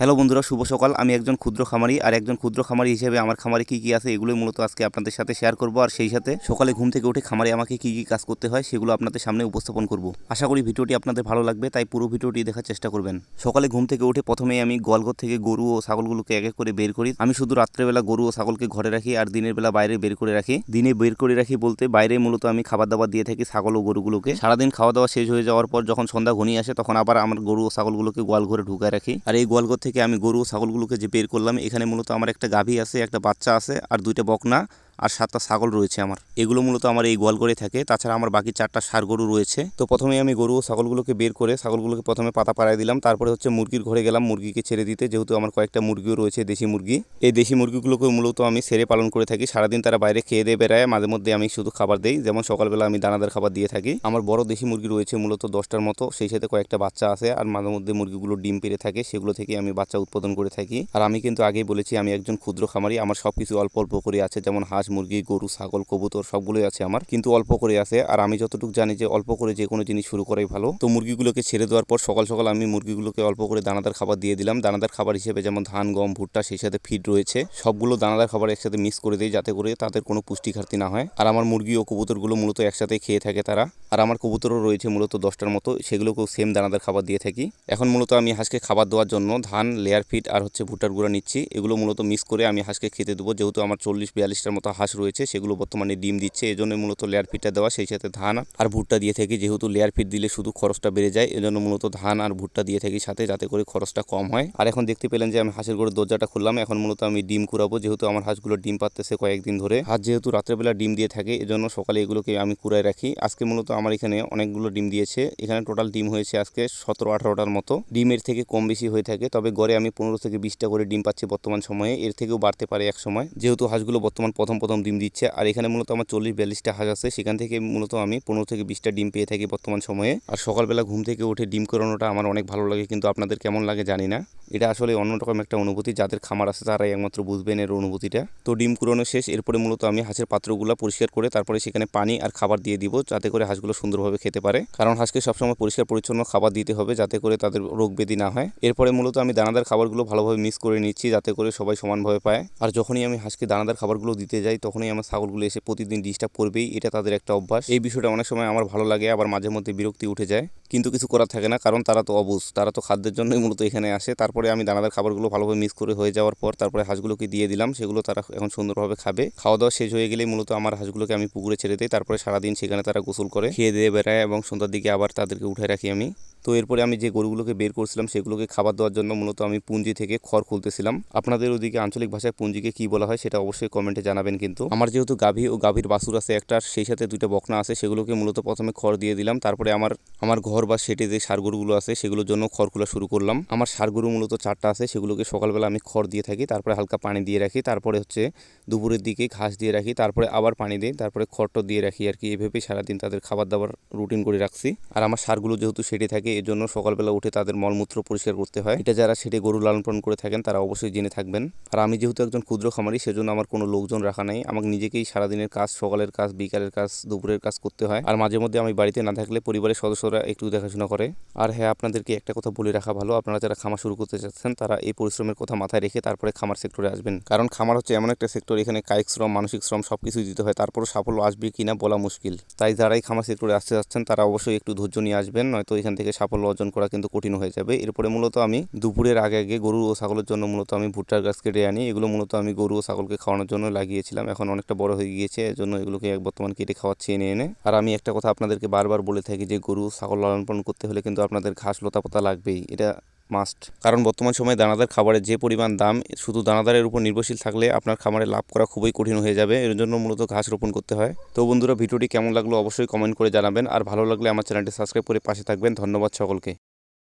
Hello বন্ধুরা, শুভ সকাল। আমি একজন ক্ষুদ্র খামারি আর একজন ক্ষুদ্র খামারি হিসেবে আমার খামারে কি কি আছে এগুলোই মূলত আজকে আপনাদের সাথে শেয়ার করব। আর সেই সাথে সকালে ঘুম থেকে উঠে খামারে আমাকে কি কি কাজ করতে হয় সেগুলো আপনাদের সামনে উপস্থাপন করব। আশা করি ভিডিওটি আপনাদের ভালো লাগবে, তাই পুরো ভিডিওটি দেখার চেষ্টা করবেন। সকালে ঘুম থেকে উঠে প্রথমেই আমি গোয়ালঘর থেকে গরু ও ছাগলগুলোকে এক এক করে বের করি। আমি শুধু রাত্রেবেলা গরু ও ছাগলকে ঘরে রাখি আর দিনের বেলা বাইরে বের করে রাখি। দিনে বের করে রাখি বলতে বাইরে মূলত আমি খাবার দাবার দিয়ে থাকি ছাগল ও গরুগুলোকে। সারাদিন খাওয়া দাওয়া শেষ হয়ে যাওয়ার পর যখন সন্ধ্যা ঘনিয়ে আসে তখন আবার আমার গরু ও ছাগলগুলোকে গোয়াল ঘরে ঢুকায় রাখি। আর এই গোয়ালঘর থেকে আমি গরু ছাগলগুলোকে যে বের করলাম, এখানে মূলত আমার একটা গাভী আছে, একটা বাচ্চা আছে আর দুইটা বকনা। আর সাতটা ছাগল রয়েছে আমার। এগুলো মূলত আমার এই গোয়ালঘরে থাকে। তাছাড়া আমার বাকি চারটা সার গরু রয়েছে। তো প্রথমে আমি গরু ও ছাগলগুলোকে বের করে ছাগলগুলোকে প্রথমে পাতা পাড়ায় দিলাম। তারপরে হচ্ছে মুরগির ঘরে গেলাম। মুরগিকে ছেড়ে দিতে যেহেতু আমার কয়েকটা মুরগিও রয়েছে, দেশি মুরগি। এই দেশি মুরগিগুলোকে মূলত আমি সেরে পালন করে থাকি। সারাদিন তারা বাইরে খেয়ে দিয়ে বেড়ায়। মাঝে মধ্যে আমি শুধু খাবার দিই। যেমন সকালবেলা আমি দানাদার খাবার দিয়ে থাকি। আমার বড় দেশি মুরগি রয়েছে মূলত দশটার মতো। সেই সাথে কয়েকটা বাচ্চা আছে। আর মাঝে মধ্যে মুরগিগুলো ডিম পেড়ে থাকে। সেগুলো থেকে আমি বাচ্চা উৎপাদন করে থাকি। আর আমি কিন্তু আগেই বলেছি, আমি একজন ক্ষুদ্র খামারি। আমার সব কিছু অল্প অল্প করে আছে। যেমন হাঁস মুরগি, গরু, ছাগল, কবুতর সবগুলোই আছে আমার। কিন্তু অল্প করে আছে আর আমি যতটুকু জানি যে অল্প করে যে কোনো জিনিস শুরু করাই ভালো। তো মুরগিগুলোকে ছেড়ে দেওয়ার পর সকাল সকাল আমি মুরগিগুলোকে অল্প করে দানাদার খাবার দিয়ে দিলাম। দানাদার খাবার হিসেবে যেমন ধান, গম, ভুট্টা সেই সাথে ফিড রয়েছে। সবগুলো দানাদার খাবার একসাথে মিক্স করে দিই যাতে করে তাদের কোনো পুষ্টি ঘাটতি না হয়। আর আমার মুরগি ও কবুতরগুলো মূলত একসাথে খেয়ে থাকে তারা। আর আমার কবুতরও রয়েছে মূলত দশটার মতো। সেগুলোকেও সেম দানাদার খাবার দিয়ে থাকি। এখন মূলত আমি হাঁসকে খাবার দেওয়ার জন্য ধান লেয়ার ফিট আর হচ্ছে ভুট্টার গুঁড়া নিচ্ছি। এগুলো মূলত মিক্স করে আমি হাঁসকে খেতে দেবো। যেহেতু আমার চল্লিশ, বিয়াল্লিশটার মতো হাঁস রয়েছে, সেগুলো বর্তমানে ডিম দিচ্ছে। এই জন্য মূলত লেয়ার ফিটটা দেওয়া, সেই সাথে ধান আর ভুট্টা দিয়ে থাকি। যেহেতু লেয়ার ফিট দিলে শুধু খরচটা বেড়ে যায়, এজন্য মূলত ধান আর ভুট্টা দিয়ে থাকি সাথে, যাতে করে খরচটা কম হয়। আর এখন দেখতে পেলেন যে আমি হাঁসের করে দরজাটা খুললাম, এখন মূলত আমি ডিম কুড়াবো। যেহেতু আমার হাঁসগুলো ডিম পাততেছে কয়েকদিন ধরে, হাঁস যেহেতু রাত্রেবেলা ডিম দিয়ে থাকে, এজন্য সকালে এগুলোকে আমি কুড়ায় রাখি। আজকে মূলত আমার এখানে অনেকগুলো ডিম দিয়েছে। এখানে টোটাল ডিম হয়েছে আজকে সতেরো আঠারোটার মতো। ডিমের থেকে কম বেশি হয়ে থাকে, তবে গড়ে আমি পনেরো থেকে বিশটা করে ডিম পাচ্ছি বর্তমান সময়ে। এর থেকেও বাড়তে পারে এক সময়। যেহেতু হাঁসগুলো বর্তমান প্রথম প্রথম ডিম দিচ্ছে। আর এখানে মূলত আমার চল্লিশ বিয়াল্লিশটা হাঁস আছে। সেখান থেকে মূলত আমি পনেরো থেকে বিশটা ডিম পেয়ে থাকি বর্তমান সময়ে। আর সকালবেলা ঘুম থেকে উঠে ডিম করানোটা আমার অনেক ভালো লাগে, কিন্তু আপনাদের কেমন লাগে জানি না। এটা আসলে অন্যরকম একটা অনুভূতি, যাদের খামার আছে তারাই একমাত্র বুঝবেন এর অনুভূতিটা। তো ডিম কুড়ানো শেষ, এরপরে মূলত আমি হাঁসের পাত্রগুলো পরিষ্কার করে তারপরে সেখানে পানি আর খাবার দিয়ে দিব, যাতে করে হাঁসগুলো সুন্দরভাবে খেতে পারে। কারণ হাঁসকে সবসময় পরিষ্কার পরিচ্ছন্ন খাবার দিতে হবে, যাতে করে তাদের রোগ ব্যাধি না হয়। এরপরে মূলত আমি দানাদার খাবারগুলো ভালোভাবে মিক্স করে নিচ্ছি, যাতে করে সবাই সমানভাবে পায়। আর যখনই আমি হাঁসকে দানাদার খাবারগুলো দিতে যাই, তখনই আমার ছাগলগুলো এসে প্রতিদিন ডিস্টার্ব করবেই, এটা তাদের একটা অভ্যাস। এই বিষয়টা অনেক সময় আমার ভালো লাগে, আবার মাঝে মধ্যে বিরক্তি উঠে যায়। কিন্তু কিছু করার থাকে না, কারণ তারা তো অবুজ। তারা তো খাদ্যের জন্যই মূলত এখানে আসে। তারপরে আমি দানাদার খাবারগুলো ভালোভাবে মিক্স করে হয়ে যাওয়ার পর তারপরে হাঁসগুলোকে দিয়ে দিলাম। সেগুলো তারা এখন সুন্দরভাবে খাবে। খাওয়া দাওয়া শেষ হয়ে গেলে মূলত আমার হাঁসগুলোকে আমি পুকুরে ছেড়ে দিই। তারপরে সারাদিন সেখানে তারা গোসল করে, খেয়ে দিয়ে বেড়ায় এবং সন্ধ্যার দিকে আবার তাদেরকে উঠে রাখি আমি। তো এরপরে আমি যে গরুগুলোকে বের করছিলাম, সেগুলোকে খাবার দেওয়ার জন্য মূলত আমি পুঞ্জি থেকে খড় খুলতেছিলাম। আপনাদের ওদিকে আঞ্চলিক ভাষায় পুঞ্জিকে কি বলা হয় সেটা অবশ্যই কমেন্টে জানাবেন কিন্তু। আমার যেহেতু গাভী ও গাভীর বাসুর আছে একটা, সেই সাথে দুইটা বকনা আছে, সেগুলোকে মূলত প্রথমে খড় দিয়ে দিলাম। তারপরে আমার আমার ঘর বা সেটে যে সার গরুগুলো আছে, সেগুলোর জন্য খড় খোলা শুরু করলাম। আমার সার গরু মূলত চারটা আছে, সেগুলোকে সকালবেলা আমি খড় দিয়ে থাকি, তারপরে হালকা পানি দিয়ে রাখি, তারপরে হচ্ছে দুপুরের দিকে ঘাস দিয়ে রাখি, তারপরে আবার পানি দিই, তারপরে খড়টা দিয়ে রাখি আর কি। এভাবেই সারাদিন তাদের খাবার দাবার রুটিন করে রাখছি। আর আমার সারগুলো যেহেতু সেটে থাকে এর জন্য সকালবেলা উঠে তাদের মলমূত্র পরিষ্কার করতে হয়। এটা যারা সেটে গরু লালন পালন করে থাকেন, তারা অবশ্যই জেনে থাকবেন। আর আমি যেহেতু একজন ক্ষুদ্র খামারি, সেজন্য আমার কোনো লোকজন রাখা নেই। আমাকে নিজেকেই সারাদিনের কাজ, সকালের কাজ, বিকালের কাজ, দুপুরের কাজ করতে হয়। আর মাঝে মধ্যে আমি বাড়িতে না থাকলে পরিবারের সদস্যরা একটু দেখাশোনা করে। আর হ্যাঁ আপনাদেরকে একটা কথা বলে রাখা ভালো। আপনারা যারা খামার শুরু করতে চাচ্ছেন তারা এই পরিশ্রমের কথা মাথায় রেখে তারপরে খামার সেক্টরে আসবেন। কারণ খামার হচ্ছে এমন একটা সেক্টর, এখানে কায়িক শ্রম, মানসিক শ্রম সব কিছুই দিতে হয়। তারপরও সাফল্য আসবে কিনা বলা মুশকিল। তাই যারাই খামার সেক্টরে আসতে চাচ্ছেন তারা অবশ্যই একটু ধৈর্য নিয়ে আসবেন। নয়তো এখান থেকে সাফল্য অর্জন করা কিন্তু কঠিন হয়ে যাবে। এরপরে মূলত আমি দুপুরের আগে আগে গরু ও ছাগলের জন্য মূলত আমি ভুট্টার গাছ কেটে আনি। এগুলো মূলত আমি গরু ও ছাগলকে খাওয়ানোর জন্য লাগিয়েছিলাম। এখন অনেকটা বড় হয়ে গিয়েছে। এজন্য এগুলোকে বর্তমান কেটে খাওয়াচ্ছি এনে এনে। আর আমি একটা কথা আপনাদেরকে বারবার বলে থাকি যে গরু ছাগল লালন পালন করতে হলে কিন্তু আপনাদের ঘাস লতা পাতা লাগবেই। এটা মাস্ট। কারণ বর্তমান সময়ে দানাদার খাবারের যে পরিমাণ দাম, শুধু দানাদারের উপর নির্ভরশীল থাকলে আপনার খামারে লাভ করা খুবই কঠিন হয়ে যাবে। এর জন্য মূলত ঘাস রোপণ করতে হয়। তো বন্ধুরা, ভিডিওটি কেমন লাগল অবশ্যই কমেন্ট করে জানাবেন। আর ভালো লাগলে আমার চ্যানেলটি সাবস্ক্রাইব করে পাশে থাকবেন। ধন্যবাদ সকলকে।